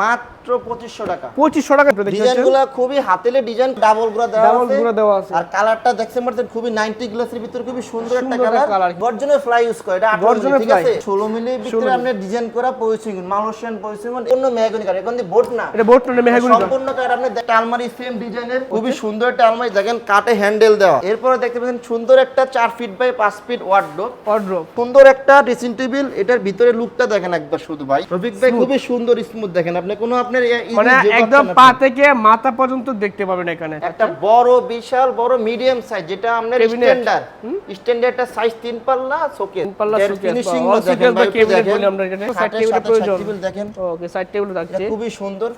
মাত্র টাকা। টাকা খুবই হাতেলে ডিজাইন ডাবলগুলা দেওয়া আছে। গুলা দেওয়া আছে। আর কালারটা দেখছেন খুবই 90 গ্লাসের ভিতরে খুবই সুন্দর একটা কালার। গর্জনের ফ্লাই ইউজ করে এটা 18 গর্জনের মিলি, ঠিক আছে? 16 মিলি ভিতরে আপনি ডিজাইন করা পজিশন মালয়েশিয়ান পজিশন অন্য মেহগনি কাঠ এখন বোট না এটা বোট না মেহাগুনি সম্পূর্ণ কাঠ আপনি আলমারি সেম ডিজাইনের খুবই সুন্দর একটা আলমারি দেখেন কাঠে হ্যান্ডেল দেওয়া। এরপরে দেখতে পাচ্ছেন সুন্দর একটা 4 ফিট বাই 5 ফিট ওয়ার্ডরোব অর্ড্রপ সুন্দর একটা ড্রেসিং টেবিল এটার ভিতরে লুকটা দেখেন একবার শুধু ভাই। রফিক ভাই খুবই সুন্দর স্মুথ দেখেন। আপনি কোনো আপনার মানে একদম পা থেকে। মাথা পর্যন্ত দেখতে পাবেন এখানে। একটা বড় বিশাল বড় মিডিয়াম সাইজ যেটা আপনার স্ট্যান্ডার্ড স্ট্যান্ডার্ড সাইজ তিন পাল্লা সোকেট পাল্লা ফিনিশিং cabinet বলি আমরা এখানে। Table এর প্রয়োজন। দেখেন। ওকে সাইড টেবিল খুবই সুন্দর।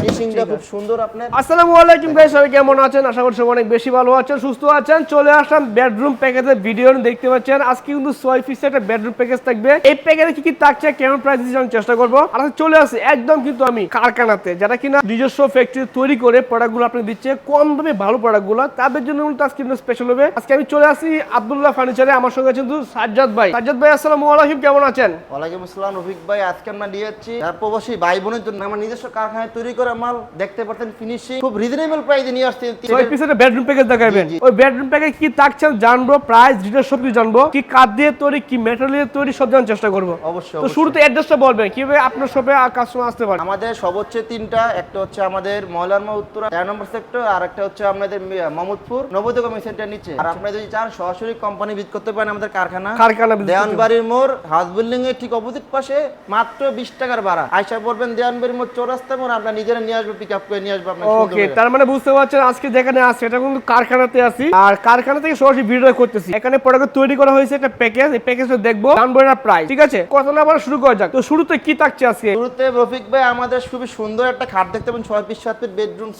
ফিনিশিংটা খুব সুন্দর আপনার। আসসালামু আলাইকুম গাইস সবাই কেমন আছেন? আশা করি সবাই অনেক বেশি ভালো আছেন সুস্থ আছেন। চলে আসলাম বেডরুম প্যাকেজের ভিডিও দেখতে পাচ্ছেন। আজকে কিন্তু ছয় পিসের একটা বেডরুম প্যাকেজ থাকবে। এই প্যাকেজে কি কি থাকছে কেমন প্রাইস দিতে চেষ্টা করব। আর চলে আসি একদম কিন্তু আমি কারখানাতে যারা কিনা নিজস্ব ফ্যাক্টরি তৈরি করে প্রোডাক্টগুলো আপনি দিচ্ছে কম দামে ভালো প্রোডাক্টগুলো তাদের জন্য মূলত আজকে কিন্তু স্পেশাল হবে। আজকে আমি চলে আসি আব্দুল্লাহ ফার্নিচারে আমার সঙ্গে আছেন কিন্তু সাজ্জাদ ভাই। সাজ্জাদ ভাই আসসালামু আলাইকুম কেমন আছেন? ওয়ালাইকুম আসসালাম রফিক ভাই আজকে আমরা নিয়ে যাচ্ছি প্রবাসী ভাই বোনের জন্য। আমার নিজস্ব কারখানায় তৈরি করা মাল দেখতে পাচ্ছেন ফিনিশিং খুব রিজনেবল প্রাইসে নিয়ে আসছি ছয় পিসের বেডরুম প্যাকেজ দেখাবেন। ওই বেডরুম প্যাকেজ কি থাকছে জানব প্রাইস ডিটেলস সব কিছু জানব। কি কাঠ দিয়ে তৈরি কি মেটেরিয়াল দিয়ে তৈরি সব জানার চেষ্টা করব। অবশ্যই তো। শুরুতে অ্যাড্রেসটা বলবেন। কীভাবে আপনার শপে কাস্টমার আসতে পারে? আমাদের হচ্ছে তিনটা একটা হচ্ছে আমাদের ময়লারমা উত্তরা তেরো নম্বর সেক্টর আর একটা হচ্ছে আমাদের মোহাম্মদপুর নবদ্বীপ কমি সেন্টার নিচে। আর আপনারা যদি চান সরাসরি কোম্পানি ভিজিট করতে পারেন আমাদের কারখানা। কারখানা দেওয়ানবাড়ির মোড় হাউস বিল্ডিং এর ঠিক অপোজিট পাশে মাত্র বিশ টাকার ভাড়া। আয়সা পড়বেন দেওয়ানবাড়ির মোড় চৌরাস্তা মোড় আমরা নিজেরা নিয়ে আসব পিক আপ করে নিয়ে আসব ওকে তার মানে বুঝতে পারছেন আজকে যেখানে আছে এটা কিন্তু কারখানাতে আছি। আর কারখানা থেকে সরাসরি ভিডিও করতেছি। এখানে প্রোডাক্ট তৈরি করা হয়েছে একটা প্যাকেজ এই প্যাকেজটা দেখব। জানব না প্রাইস ঠিক আছে? কথা না বলা শুরু করা যাক। তো শুরুতে কি থাকছে আজকে? শুরুতে রফিক ভাই আমাদের খুবই সুন্দর একটা খাট দেখতে পাবেন ছয় পিস সাত পিস বেডরুম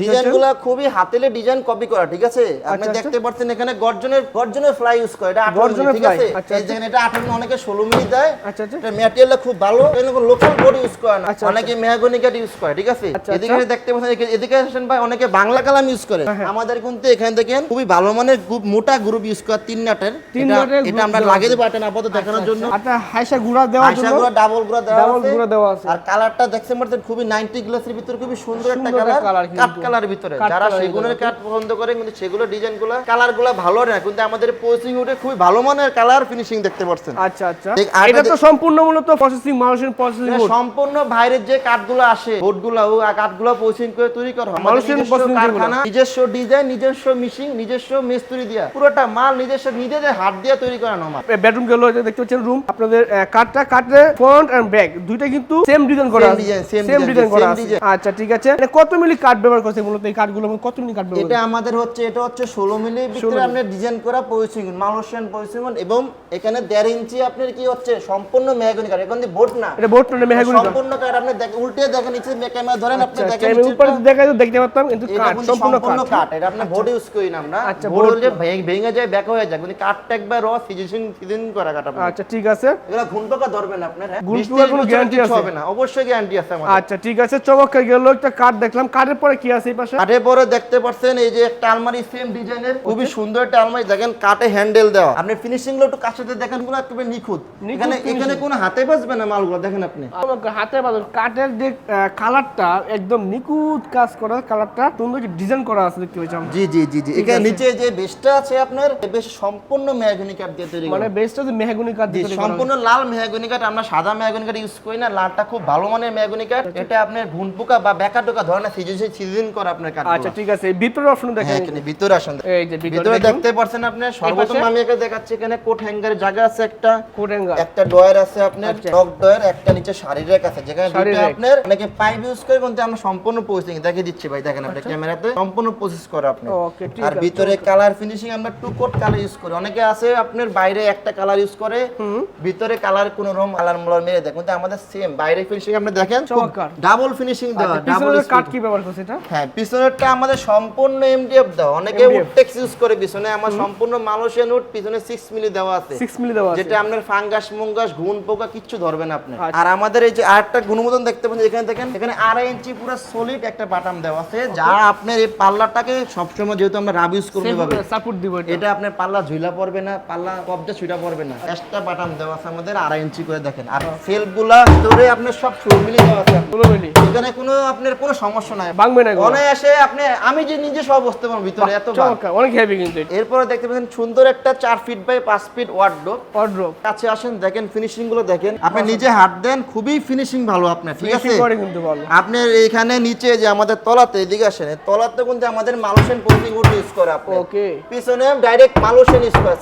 ডিজাইনগুলো খুবই হাতেলে ডিজাইন কপি করা ঠিক আছে? আপনি আচ্ছা, দেখতে পাচ্ছেন এখানে গর্জনের গর্জনের ফ্লাই ইউজ করে এটা 18 গর্জনের ঠিক আছে? আচ্ছা, এই দেখেন এটা 18 অনেকে 16 মিলি দেয়। আচ্ছা আচ্ছা। এটা ম্যাটেরিয়ালটা খুব ভালো। এখানে লোকাল বোর্ড ইউজ করে না। আচ্ছা, অনেকে মেহগনি কাঠ ইউজ করে ঠিক আছে? আচ্ছা, এদিকে দেখতে পাচ্ছেন এদিকে- আসেন ভাই অনেকে বাংলা কালাম ইউজ করে। হ্যাঁ, আমাদের কিন্তু এখানে দেখেন খুবই ভালো মানের গ্রুপ মোটা গ্রুপ ইউজ করে তিন নাটের। তিন এটা- নাটের এটা আমরা লাগিয়ে দেবো একটা আপাতত দেখানোর জন্য। আচ্ছা। হাইসা গুড়া দেওয়ার জন্য গুঁড়া ডাবল গুঁড়া দেওয়া দেওয়া আছে। আর কালারটা দেখছেন পারছেন খুবই 90 গ্লাসের ভিতরে খুবই সুন্দর একটা কালার। কাট কালার ভিতরে। যারা সেগুনের কাঠ পছন্দ করে কিন্তু সেগুলো ডিজাইনগুলো কালারগুলো ভালো না কিন্তু আমাদের পোস্টিং উঠে খুবই ভালো মানের কালার ফিনিশিং দেখতে পাচ্ছেন আচ্ছা আচ্ছা। এটা তো সম্পূর্ণ মূলত প্রসেসিং মানুষের প্রসেসিং সম্পূর্ণ বাইরের যে কাঠগুলো আসে বোর্ডগুলো ও কাঠগুলো পোস্টিং করে তৈরি করা হয়। মানুষের নিজস্ব কারখানা নিজস্ব ডিজাইন নিজস্ব মিশিং নিজস্ব মিস্ত্রি দিয়া। পুরোটা মাল নিজস্ব নিজেদের হাত দিয়ে তৈরি করানো মাল বেডরুম গেল দেখতে পাচ্ছেন রুম আপনাদের কাঠটা কাঠের ফ্রন্ট এন্ড ব্যাক দুইটা কিন্তু সেম ডিজাইন করা আছে। সেম ডিজাইন করা আছে। আচ্ছা ঠিক আছে। মানে কত মিলি কাঠ ব্যবহার করছে মূলত এই কাঠগুলো কত মিলি কাঠ ব্যবহার এটা আমাদের হচ্ছে এটা হচ্ছে ষোলো মিলি ভিতরে আপনার ডিজাইন করা পজিশন মালয়েশিয়ান পজিশন এবং এখানে দেড় ইঞ্চি আপনার কি হচ্ছে সম্পূর্ণ মেহগনি কাঠ এখন বোর্ড না। এটা বোর্ড না মেহাগুনি কাঠ সম্পূর্ণ কাঠ আপনি উল্টে দেখেন নিচে ক্যামেরা ধরেন আপনি আচ্ছা দেখেন উপরে নিচেরটা। দেখা দেখতে পারতাম কিন্তু এটা কাঠ সম্পূর্ণ কাঠ এটা আপনি বোর্ড ইউজ করি না আমরা। আচ্ছা, বোর্ড board হলে ভেঙে- ভেঙে যায় ব্যাক হয়ে যায় কিন্তু কাঠটা একবার র সিজন সিজন করা কাঠ আচ্ছা ঠিক আছে। এগুলো ঘুন ধরবেন আপনার হ্যাঁ? বিশ কোনো বছর guarantee কিচ্ছু হবে না অবশ্যই গ্যারান্টি আছে আমাদের। আচ্ছা ঠিক আছে চমৎকার গেল একটা কাঠ দেখলাম। কাঠের পরে কি আছে এই পাশে? কাঠে পরে দেখতে পাচ্ছেন এই যে একটা আলমারি সেম ডিজাইনের খুবই সুন্দর একটা আলমারি দেখেন কাঠে হ্যান্ডেল দেওয়া। আপনি ফিনিশিংগুলো একটু কাছে দেখেন পুরো একেবারে নিখুঁত। নিখুঁত এখানে এখানে কোনো হাতে বাজবে না মালগুলো দেখেন আপনি। চমৎকার, হাতের বাদল যে কালারটা একদম নিখুঁত কাজ করা কালারটা সুন্দর ডিজাইন করা আছে দেখতে পাচ্ছি জি জি জি জি। এখানে নিচে যে বেসটা আছে আপনার বেশ সম্পূর্ণ মেহগনি কাঠ দিয়ে তৈরি মানে করা। বেসটা যে মেহাগুনি কাঠ দিয়ে সম্পূর্ণ লাল মেহগনি কাঠ আমরা সাদা মেহগনি কাঠ ইউজ করি না লালটা খুব ভালো মানের মেহগনি কাঠ এটা আপনার ঘুন পোকা বা বেকা টোকা ধরনের সিজন সিজন করা আপনার কাঠ আচ্ছা ঠিক আছে ভিতরে অপশন দেখেন। হ্যাঁ এখানে ভিতরে আসেন এই যে ভিতরে দেখতে পাচ্ছেন আপনি সর্বপ্রথম আমি এখানে দেখাচ্ছি এখানে কোট হ্যাঙ্গারের জায়গা আছে একটা। কোটেঙ্গা একটা ডয়ার আছে আপনার আচ্ছা। টক ডয়ার একটা নিচে শাড়ি রেক আছে। যেখানে দুটো আপনার অনেকে পাইপ ইউজ করে কিন্তু আমরা সম্পূর্ণ প্রসেসিং দেখে দিচ্ছি ভাই দেখেন আপনি ক্যামেরাতে। সম্পূর্ণ প্রসেস করে আপনি ওকে ঠিক আর ভিতরে কালার ফিনিশিং আমরা টু কোট কালার ইউজ করি। অনেকে আছে আপনার বাইরে একটা কালার ইউজ করে ভিতরে কালার কোন রকম কালার মালার মেরে দেয় কিন্তু আমাদের সেম বাইরে ফিনিশিং আপনি দেখেন ডাবল ফিনিশিং দেওয়া আচ্ছা, ডাবল কাঠ কি ব্যবহার করছে এটা? হ্যাঁ পিছনেরটা আমাদের সম্পূর্ণ এমডিএফ দেওয়া। অনেকে উডটেক্স ইউজ করে পিছনে আমার সম্পূর্ণ মালয়েশিয়ান উড পিছনে 6 মিলি দেওয়া আছে। 6 মিলি দেওয়া আছে। যেটা আপনার ফাঙ্গাস মুঙ্গাস ঘুন পোকা কিচ্ছু ধরবে না আপনি। আচ্ছা। আর আমাদের এই যে আরেকটা গুণমতন দেখতে পাচ্ছেন এখানে দেখেন এখানে আড়াই ইঞ্চি পুরো সলিড একটা বাটাম দেওয়া আছে যা আপনার এই পাল্লাটাকে সবসময় যেহেতু আমরা রাব ইউজ করব এভাবে সাপোর্ট দিব এটা। এটা আপনার পাল্লা ঝুলা পড়বে না পাল্লা কবজা ছুটা পড়বে না। একটা বাটাম দেওয়া আছে আমাদের আড়াই ইঞ্চি করে দেখেন। আর সেলফ গুলা আপনার সব মিলে দেওয়া আছে। মিলি এখানে কোনো আপনার কোনো সমস্যা নাই। ভাঙবে না? অনায়াসে আপনি আমি যে নিজে সব বসতে পারব ভিতরে এত অনেক হেভি কিন্তু এরপরে দেখতে পাচ্ছেন সুন্দর একটা চার ফিট বাই পাঁচ ফিট ওয়ার্ডরোব অড্রপ কাছে আসেন দেখেন ফিনিশিংগুলো দেখেন। আপনি নিজে হাত দেন খুবই ফিনিশিং ভালো আপনার ঠিক আছে? আপনার এখানে নিচে যে আমাদের তলাতে এদিকে আসেন তলাতে কিন্তু আমাদের মালুসেন উড ইউজ করে আপনি। ওকে পিছনে ডাইরেক্ট মালুসেন ইউজ করে।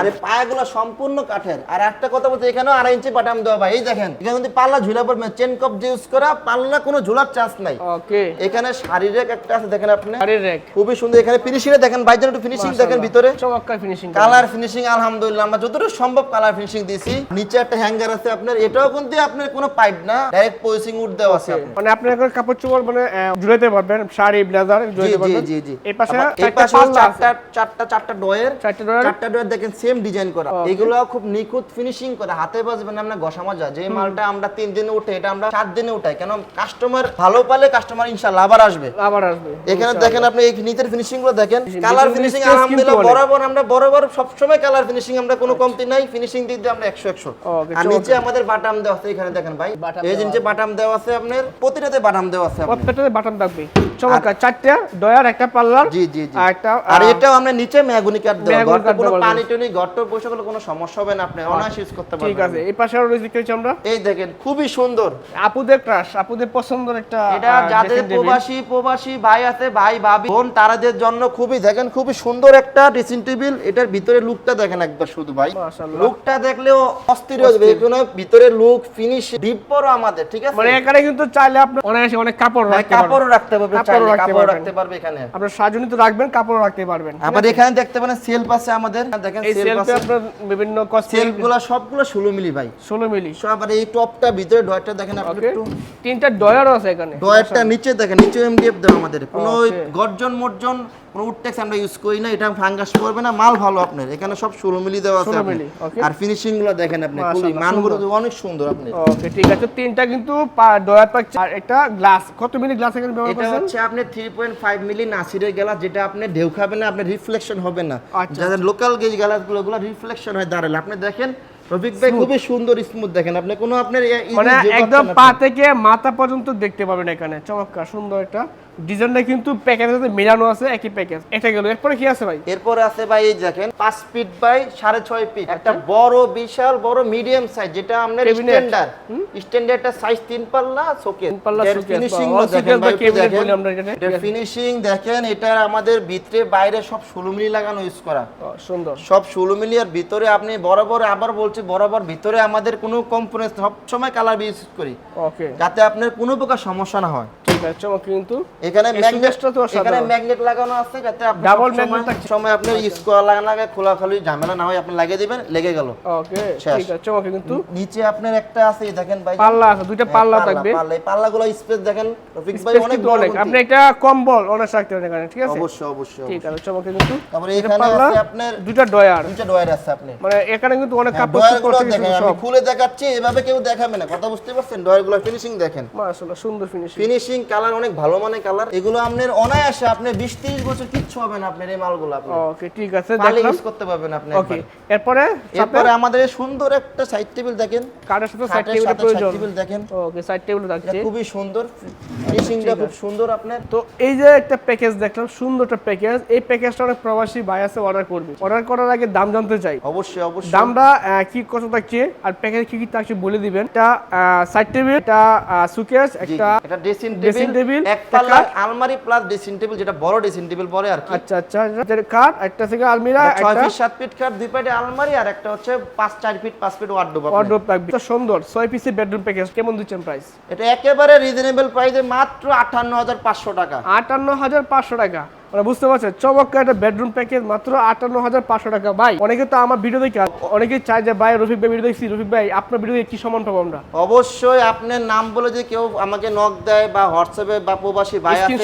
আরে পায়াগুলো সম্পূর্ণ কাঠের। আর একটা কথা বলতে এখানেও আড়াই ইঞ্চি বাটাম দেওয়া ভাই এই দেখেন। এখানে কিন্তু পাল্লা ঝুলা পড়বে চেন কপ যে ইউজ করা পাল্লা কোনো ঝুলার চান্স নাই। ওকে এখানে শারীরিক একটা আছে দেখেন আপনি। আরে রেক খুবই সুন্দর এখানে ফিনিশিং দেখেন বাইজন একটু ফিনিশিং দেখেন ভিতরে। চমৎকার ফিনিশিং কালার ফিনিশিং আলহামদুলিল্লাহ আমরা যতটুকু সম্ভব কালার ফিনিশিং দিয়েছি। নিচে একটা হ্যাঙ্গার আছে আপনার এটাও কিন্তু আপনার কোনো পাইপ না ডাইরেক্ট পলিসিং উড দেওয়া আছে মানে আপনি এখন কাপড় চোপড় মানে আহ, ঝুলাইতে পারবেন শাড়ি ব্লেজার জি ঝুলাইতে জি পারবেন। জি জি। এই পাশে এই পাশে চারটা চারটা চারটা ডয়ের চারটা ডয়ার চারটা ডয়ার দেখেন সেম ডিজাইন করা. এগুলো খুব নিখুঁত ফিনিশিং করে হাতে বাজবেন আমরা ঘষা মজা। যে মালটা আমরা তিন দিনে উঠে এটা আমরা চার দিনে উঠাই। কেন? কাস্টমার ভালো পালে কাস্টমার ইনশাআল্লাহ আবার আসবে। আবার আসবে এখানে দেখেন আপনি এই নিচের ফিনিশিংগুলো দেখেন কালার ফিনিশিং আলহামদুলিল্লাহ বরাবর আমরা বরাবর সবসময় কালার ফিনিশিং আমরা কোনো কমতি নাই। ফিনিশিং দিক দিয়ে আমরা একশো একশো। আর নিচে আমাদের বাটাম দেওয়া আছে এখানে দেখেন ভাই। এই যে নিচে বাটাম দেওয়া আছে আপনার প্রতিটাতে বাটাম দেওয়া আছে প্রত্যেকটাতে বাটন থাকবে। চমৎকার চারটা ডয়ার একটা পাল্লার জি জি জি। আর এটাও আমরা নিচে কাট দেওয়া। কাঠ কোনো পানি টনি ঘরটা বসে কোনো সমস্যা হবে না আপনি অনায়াসে ইউজ করতে ঠিক আছে এই পাশে আরও দেখতে আমরা। এই দেখেন খুবই সুন্দর। আপুদের ক্রাশ আপুদের পছন্দের একটা এটা যাদের প্রবাসী প্রবাসী ভাই আছে ভাই ভাবি বোন তারাদের জন্য খুবই দেখেন খুবই সুন্দর একটা ড্রেসিং টেবিল এটার ভিতরে লুকটা দেখেন একবার শুধু ভাই। মাশাআল্লাহ। লুকটা দেখলেও অস্থির হয়ে যাবে এগুলো ভিতরে লুক ফিনিশ ডিপ পরও আমাদের ঠিক আছে? মানে এখানে কিন্তু চাইলে আপনি অনায়াসে অনেক কাপড় হ্যাঁ, রাখতে পারবেন। কাপড়ও রাখতে পারবে কাপড়ও চাইলে রাখতে কাপড় পারবেন। রাখতে পারবে এখানে। আপনার সাজনি তো রাখবেন কাপড় রাখতে পারবেন। আবার এখানে দেখতে পারেন সেলফ আছে আমাদের। দেখেন এই সেলফ আছে। আপনার বিভিন্ন সেলফ কস্মেটিকগুলো সবগুলো ষোলো মিলি ভাই। ষোলো মিলি। সব আর এই টপটা ভিতরে ডয়ারটা দেখেন আপনি একটু তিনটা ডয়ারও আছে এখানে। ডয়ারটা নিচে দেখেন নিচে এমডিএফ দেওয়া আমাদের। কোনো গর্জন মর্জন কোনো উডটেক্স আমরা ইউজ করি না এটা ফাঙ্গাস করবে না মাল ভালো আপনার। এখানে সব মিলি দেওয়া আছে 16 আপনার। মিলি, okay. আর ফিনিশিংগুলো দেখেন আপনি খুবই মানগুলো অনেক সুন্দর আপনি। ওকে ঠিক আছে। তিনটা কিন্তু ডয়ার পাচ্ছি আর একটা গ্লাস কত মিলি গ্লাস এখানে ব্যবহার এটা হচ্ছে আপনি থ্রি পয়েন্ট ফাইভ মিলি নাসিরের গেলা যেটা আপনি ঢেউ খাবে না আপনার রিফ্লেকশন হবে না। আচ্ছা, যাদের লোকাল গেজ গেলাসগুলো গুলো রিফ্লেকশন হয় দাঁড়ালে। আপনি দেখেন রফিক ভাই খুবই সুন্দর স্মুথ দেখেন আপনি কোনো আপনার এ- ই- মানে একদম পা থেকে মাথা পর্যন্ত দেখতে পাবেন এখানে। চমৎকার সুন্দর একটা ডিজাইনটা কিন্তু প্যাকেজের সাথে মেলানো আছে একই প্যাকেজ এটা গেল। এরপরে কি আছে ভাই? এরপরে আছে ভাই এই দেখেন ফিট বাই সাড়ে ছয় ফিট একটা বড় বিশাল বড় মিডিয়াম সাইজ যেটা। স্ট্যান্ডার্ড স্ট্যান্ডার্ডটা সাইজ তিন পাল্লা শোকেস তিন পাল্লা ফিনিশিং বলি আমরা এখানে। ঠিক ফিনিশিং দেখেন এটার আমাদের ভিতরে বাইরে সব ষোলো মিলি লাগানো ইউজ করা। সুন্দর। সব ষোলো মিলি আর ভিতরে আপনি বরাবর আবার বলছি বরাবর ভিতরে আমাদের কোনো কম্পোনেন্ট সব সময় কালার ইউজ করি। ওকে যাতে আপনার কোনো প্রকার সমস্যা না হয়। কিন্তু। এখানে এই তো এখানে ম্যাগনেট লাগানো আছে যাতে আপনি Double সব সময়- magnet থাকছে। সময় আপনি ইউজ করা লাগে খোলা খালি ঝামেলা না হয় আপনি লাগিয়ে দিবেন লেগে গেল। ওকে ঠিক আছে চমৎকার কিন্তু। নিচে আপনার একটা আছে দেখেন ভাই। পাল্লা আছে দুইটা পাল্লা থাকবে। পাল্লা। পাল্লাগুলো স্পেস দেখেন রফিক ভাই অনেক বড় আপনি একটা কম্বল অনেক রাখতে পারেন এখানে ঠিক আছে? অবশ্যই অবশ্যই ঠিক আছে চমৎকার কিন্তু। তারপরে এখানে আছে আপনার দুইটা ডয়ার দুইটা ডয়ার আছে আপনি মানে এখানে কিন্তু অনেক হ্যাঁ, কাপড় সব। খুলে দেখাচ্ছি এভাবে কেউ দেখাবে না। কথা বুঝতে পারছেন? ডয়ারগুলো ফিনিশিং দেখেন। মাশাআল্লাহ সুন্দর ফিনিশিং ফিনিশিং কালার অনেক ভালো মানে কালার। এগুলো আপনার অনায়াসে আপনি বিশ তিরিশ বছর কিচ্ছু হবে না আপনার এই মালগুলো আপনি। ওকে ঠিক আছে দেখলাম। ইউজ করতে পারবেন আপনি ওকে এরপরে এরপরে আমাদের সুন্দর একটা সাইড টেবিল দেখেন। কার্ডের সাথে সাইড সাথে প্রয়োজন। সাইড টেবিল দেখেন ওকে সাইড টেবিল থাকছে খুবই সুন্দর। ফিনিশিংটা খুব সুন্দর আপনার। তো এই যে একটা প্যাকেজ দেখলাম সুন্দর একটা প্যাকেজ এই প্যাকেজটা অনেক প্রবাসী ভাই আছে অর্ডার করবে। অর্ডার করার আগে দাম জানতে চাই। অবশ্যই অবশ্যই। দামটা কি কত থাকছে? আর প্যাকেজ কি কি থাকছে বলে দিবেন। এটা সাইড টেবিল এটা সুকেস একটা। এটা ড্রেসিং dressing টেবিল এক পাল্লা আলমারি প্লাস ড্রেসিং টেবিল যেটা বড় ড্রেসিং টেবিল বলে আর কি। আচ্ছা আচ্ছা এটা কাট একটা থেকে আলমিরা ছয় ফিট সাত ফিট কাট দুই পাটে আলমারি আর একটা হচ্ছে পাঁচ চার ফিট পাঁচ ফিট ওয়ার্ডরোব। ওয়ার্ড্রোব থাকবে। তো সুন্দর ছয় পিসের বেডরুম প্যাকেজ কেমন দিচ্ছেন প্রাইস এটা একেবারে রিজনেবল প্রাইসে মাত্র আটান্ন হাজার পাঁচশো টাকা। আটান্ন হাজার পাঁচশো টাকা। মানে বুঝতে পারছেন চমৎকার একটা বেডরুম প্যাকেজ মাত্র আটান্ন হাজার পাঁচশো টাকা। ভাই অনেকে তো আমার ভিডিও দেখে অনেকে চায় যে ভাই রফিক ভাই ভিডিও দেখছি রফিক ভাই আপনার ভিডিও দেখে কি সমান পাবো আমরা? অবশ্যই আপনার নাম বলে যে কেউ আমাকে নক দেয় বা হোয়াটসঅ্যাপে বা প্রবাসী ভাই আছে।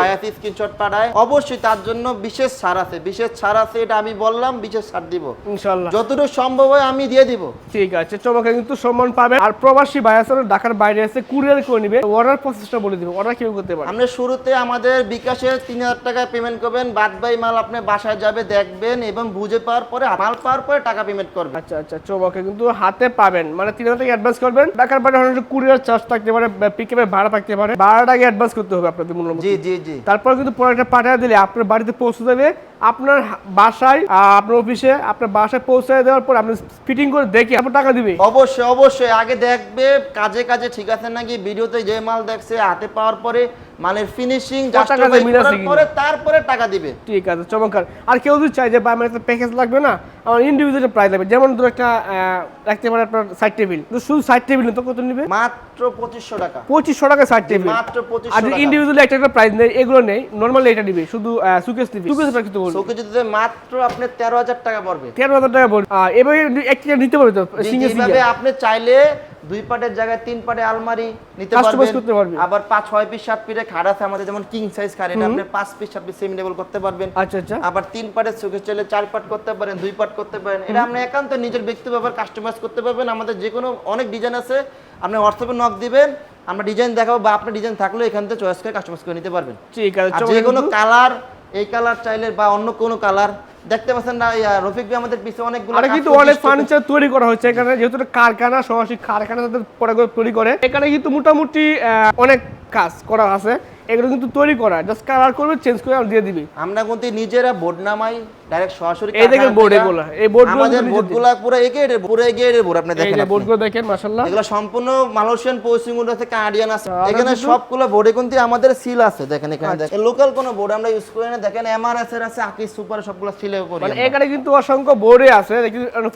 ভাই আছে স্ক্রিনশট পাঠায়। অবশ্যই তার জন্য বিশেষ ছাড় আছে। বিশেষ ছাড় আছে এটা আমি বললাম বিশেষ ছাড় দিব। ইনশাল্লাহ যতটুকু সম্ভব হয় আমি দিয়ে দিব। ঠিক আছে চমৎকার কিন্তু সম্মান পাবে। আর প্রবাসী ভাই আছে ঢাকার বাইরে আছে কুরিয়ার করে নিবে। অর্ডার প্রসেসটা বলে দিব অর্ডার কেউ করতে পারে? আমরা শুরুতে আমাদের বিকাশে তিন হাজার টাকায় পেমেন্ট করবেন বাদ বাই মাল আপনি বাসায় যাবে দেখবেন এবং বুঝে পাওয়ার পরে মাল পাওয়ার পরে টাকা পেমেন্ট করবেন। আচ্ছা আচ্ছা চৌবাকে কিন্তু হাতে পাবেন। মানে তিন হাজার টাকা অ্যাডভান্স করবেন। টাকার পরে হয়তো কুরিয়ার চার্জ থাকতে পারে পিকআপের ভাড়া থাকতে পারে। ভাড়াটা আগে অ্যাডভান্স করতে হবে আপনাদের মূল্য জি জি জি। তারপর কিন্তু প্রোডাক্টটা পাঠিয়ে দিলে আপনার বাড়িতে পৌঁছে দেবে আপনার বাসায় আপনার অফিসে আপনার বাসায় পৌঁছে দেওয়ার পর আপনি ফিটিং করে দেখে আপনার টাকা দিবে। অবশ্যই অবশ্যই। আগে দেখবে কাজে কাজে ঠিক আছে নাকি? ভিডিওতে যে মাল দেখছে হাতে পাওয়ার পরে মালের ফিনিশিং? পরে তারপরে টাকা দিবে। ঠিক আছে চমৎকার। আর কেউ যদি চাই যে আমার একটা প্যাকেজ লাগবে না আমার ইন্ডিভিজুয়াল প্রাইস লাগবে। যেমন ধরো একটা রাখতে পারে আপনার সাইড টেবিল শুধু সাইড টেবিল তো কত নেবে? মাত্র পঁচিশশো টাকা। পঁচিশশো টাকা সাইড টেবিল মাত্র আর পঁচিশশো টাকা। ইন্ডিভিজুয়ালি একটা একটা প্রাইস নেই এগুলো নেই নর্মালি এটা দিবে শুধু সুকেস দিবে সুকেস কিন্তু বলব। শোকে যদি মাত্র আপনি তেরো হাজার টাকা পড়বে। তেরো হাজার টাকা আহ, এভাবে একটা নিতে পারবে তো সিঙ্গেল আপনি চাইলে দুই পাটের জায়গায় তিন পাটে আলমারি নিতে পারবেন। আবার পাঁচ ছয় পিস সাত পিসের খাট আছে আমাদের যেমন কিং সাইজ খাট এটা আপনি পাঁচ পিস সাত পিস সেমি লেভেল করতে পারবেন। আচ্ছা আচ্ছা। আবার তিন পাটের চোখে চলে চার পাট করতে পারেন দুই পাট করতে পারেন। এটা আপনি একান্ত নিজের ব্যক্তি ব্যাপার কাস্টমাইজ করতে পারবেন। আমাদের যে কোনো অনেক ডিজাইন আছে আপনি হোয়াটসঅ্যাপে নক দিবেন আমরা ডিজাইন দেখাবো বা আপনার ডিজাইন থাকলেও এখান থেকে চয়েস করে কাস্টমাইজ করে নিতে পারবেন। ঠিক আছে যে কোনো কালার এই কালার চাইলে বা অন্য কোনো কালার দেখতে পাচ্ছেন না রফিক ভাই আমাদের পিছনে অনেকগুলো আরে কিন্তু অনেক ফার্নিচার তৈরি করা হচ্ছে এখানে যেহেতু কারখানা সরাসরি কারখানা তাদের তৈরি করে। এখানে কিন্তু মোটামুটি অনেক কাজ করা আছে। এগুলো কিন্তু তৈরি করা জাস্ট কালার করবে চেঞ্জ করে দিয়ে দিবি। আমরা কিন্তু নিজেরা বোর্ড নামাই ডাইরেক্ট সরাসরি এই দেখেন থেকে। এগুলা, এই গুলো আমাদের কিন্তু বোর্ডগুলা পুরো একে পুরো এগিয়ে বোর্ড আপনি দেখেন আপনি। বোর্ডগুলো দেখেন মাশাআল্লাহ। এগুলো সম্পূর্ণ মালয়েশিয়ান পশ্চিম আছে কানাডিয়ান আছে। এখানে সবগুলো বোর্ডে কিন্তু আমাদের সিল আছে দেখেন এখানে আচ্ছা। দেখেন। লোকাল কোনো বোর্ড আমরা ইউজ করি না দেখেন এমআরএস এর আছে আকিস সুপার সবগুলো সিলে করি মানে এখানে কিন্তু অসংখ্য বোর্ডে আছে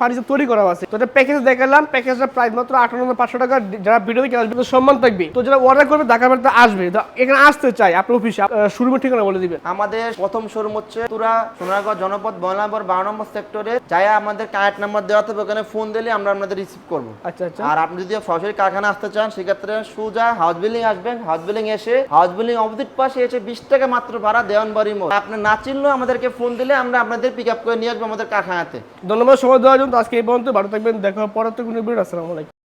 ফার্নিচার তৈরি করা আছে। তো এটা প্যাকেজ দেখালাম প্যাকেজটা প্রাইস মাত্র আঠান্ন হাজার পাঁচশো টাকা যারা ভিডিও তো সম্মান থাকবে। তো যারা অর্ডার করবে ঢাকা আসবে। তো এখানে আসতে চাই। আপনার অফিসে শুরুমের ঠিকানা বলে দিবেন। আমাদের প্রথম শোরুম হচ্ছে তুরা সোনারগাঁও জনপদ ময়লাম্বর বারো নম্বর সেক্টরে। যাই আমাদের কার্ড নাম্বার দেওয়া থাকবে ওখানে ফোন দিলে আমরা আপনাদের রিসিভ করব। আচ্ছা আচ্ছা। আর আপনি যদি সরাসরি কারখানা আসতে চান সেক্ষেত্রে সুজা হাউস বিল্ডিং আসবেন। হাউস বিল্ডিং এসে হাউস বিল্ডিং অপোজিট পাশে এসে বিশ টাকা মাত্র ভাড়া দেওয়ানবাড়ি মোড়। আপনি না চিনলেও আমাদেরকে ফোন দিলে আমরা আপনাদের পিক আপ করে নিয়ে আসব আমাদের কারখানাতে। ধন্যবাদ সময় দেওয়ার জন্য। আজকে এই পর্যন্ত ভালো থাকবেন। দেখা পরের তো কোনো আসসালামু আলাইকুম।